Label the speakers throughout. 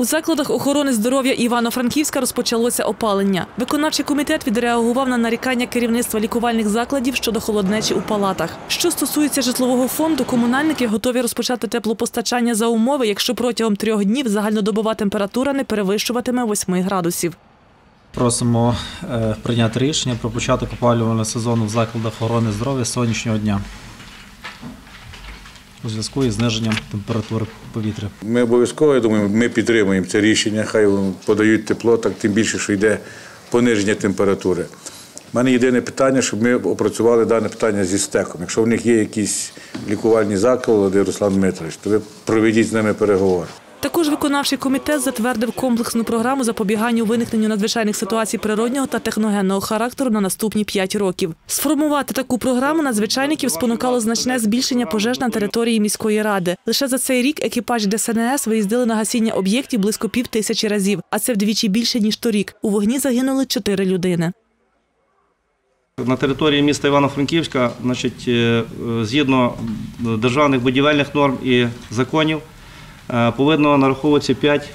Speaker 1: У закладах охорони здоров'я Івано-Франківська розпочалося опалення. Виконавчий комітет відреагував на нарікання керівництва лікувальних закладів щодо холоднечі у палатах. Що стосується житлового фонду, комунальники готові розпочати теплопостачання за умови, якщо протягом трьох днів загальнодобова температура не перевищуватиме 8 градусів.
Speaker 2: Просимо е, прийняти рішення про початок опалювального сезону в закладах охорони здоров'я сьогоднішнього дня у зв'язку із зниженням температури повітря.
Speaker 3: Ми обов'язково, я думаю, ми підтримуємо це рішення, хай подають тепло, так тим більше, що йде пониження температури. У мене єдине питання, щоб ми опрацювали дане питання зі стеком. Якщо в них є якісь лікувальні заклади, Руслан Дмитрович, то ви проведіть з ними переговори.
Speaker 1: Також виконавчий комітет затвердив комплексну програму запобіганню виникненню надзвичайних ситуацій природнього та техногенного характеру на наступні 5 років. Сформувати таку програму надзвичайників спонукало значне збільшення пожеж на території міської ради. Лише за цей рік екіпаж ДСНС виїздили на гасіння об'єктів близько пів тисячі разів, а це вдвічі більше ніж торік. У вогні загинули чотири людини.
Speaker 4: На території міста Івано-Франківська, значить, е, згідно державних будівельних норм і законів, повинно нараховуватися 5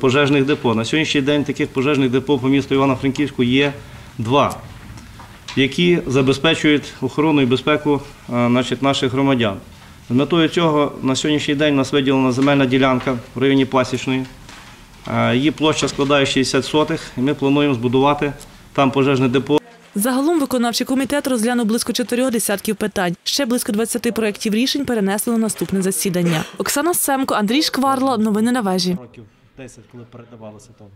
Speaker 4: пожежних депо. На сьогоднішній день таких пожежних депо по місту Івано-Франківську є два, які забезпечують охорону і безпеку е, значить, наших громадян. З метою цього на сьогоднішній день у нас виділена земельна ділянка в районі Пасічної. Е, Її площа складає 60 сотих, і ми плануємо збудувати там пожежне депо.
Speaker 1: Загалом виконавчий комітет розглянув близько чотирьох десятків питань. Ще близько 20 проєктів рішень перенесли на наступне засідання. Оксана Семко, Андрій Шкварла. Новини на вежі.
Speaker 2: Років 10, коли передавалося там.